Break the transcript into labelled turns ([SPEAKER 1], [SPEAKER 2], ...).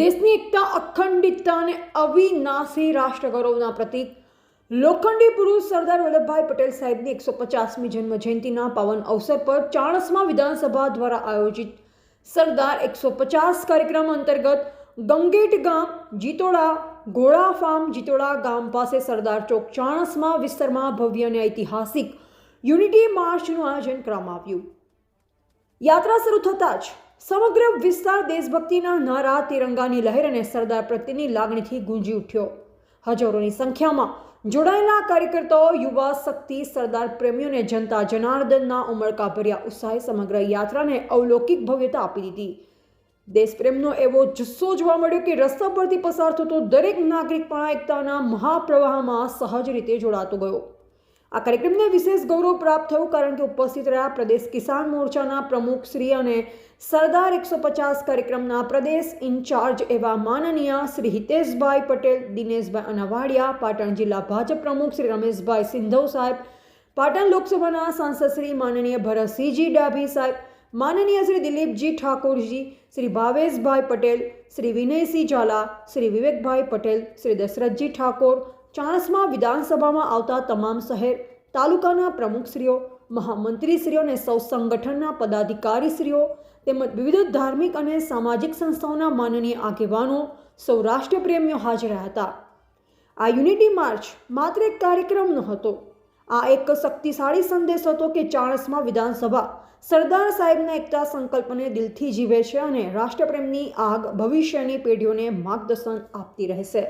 [SPEAKER 1] દેશની એકતા, અખંડિતતા અને અવિનાશી રાષ્ટ્રગૌરવના પ્રતીક. લોખંડી પુરુષ સરદાર વલ્લભભાઈ પટેલ સાહેબની એકસો પચાસમી જન્મ જયંતિના પાવન અવસર પર ચાણસમાં વિધાનસભા દ્વારા આયોજિત સરદાર એકસો પચાસ કાર્યક્રમ અંતર્ગત ગંગેટ ગામ, જીતોડા, ઘોડા ફાર્મ, જીતોડા ગામ પાસે સરદાર ચોક ચાણસમાં વિસ્તારમાં ભવ્ય અને ઐતિહાસિક યુનિટી માર્ચનું આયોજન કરવામાં આવ્યું. યાત્રા શરૂ થતાં જ સમગ્ર વિસ્તાર દેશભક્તિના નારા, તિરંગાની લહેર અને સરદાર પ્રત્યેની લાગણીથી ગુંજી ઉઠ્યો. હજારોની સંખ્યામાં જોડાયેલા કાર્યકર્તાઓ, યુવા શક્તિ, સરદાર પ્રેમીઓ અને જનતા જનાર્દનના ઉમળકાભર્યા ઉત્સાહે સમગ્ર યાત્રાને અવલૌકિક ભવ્યતા આપી દીધી. દેશપ્રેમનો એવો જુસ્સો જોવા મળ્યો કે રસ્તા પરથી પસાર થતો દરેક નાગરિક પણ એકતાના મહાપ્રવાહમાં સહજ રીતે જોડાતો ગયો. આ કાર્યક્રમને વિશેષ ગૌરવ પ્રાપ્ત થયું કારણ કે ઉપસ્થિત રહ્યા પ્રદેશ કિસાન મોરચાના પ્રમુખ શ્રી અને સરદાર એકસો પચાસ કાર્યક્રમના પ્રદેશ ઇન્ચાર્જ એવા માનનીય શ્રી હિતેશભાઈ પટેલ, દિનેશભાઈ અનાવાડિયા, પાટણ જિલ્લા ભાજપ પ્રમુખ શ્રી રમેશભાઈ સિંધવ સાહેબ, પાટણ લોકસભાના સાંસદ શ્રી માનનીય ભરતસિંહજી ડાભી સાહેબ, માનનીય શ્રી દિલીપજી ઠાકોરજી, શ્રી ભાવેશભાઈ પટેલ, શ્રી વિનયસિંહ ઝાલા, શ્રી વિવેકભાઈ પટેલ, શ્રી દશરથજી ઠાકોર ચાણસ્મા વિધાનસભામાં આવતા તમામ શહેર તાલુકાના પ્રમુખશ્રીઓ, મહામંત્રીશ્રીઓ અને સૌ સંગઠનના પદાધિકારીશ્રીઓ તેમજ વિવિધ ધાર્મિક અને સામાજિક સંસ્થાઓના માનનીય આગેવાનો સૌ રાષ્ટ્રપ્રેમીઓ હાજર હતા. આ યુનિટી માર્ચ માત્ર એક કાર્યક્રમ ન હતો. આ એક શક્તિશાળી સંદેશ હતો કે ચાણસમાં વિધાનસભા સરદાર સાહેબના એકતા સંકલ્પને દિલથી જીવે છે અને રાષ્ટ્રપ્રેમની આગ ભવિષ્યની પેઢીઓને માર્ગદર્શન આપતી રહેશે.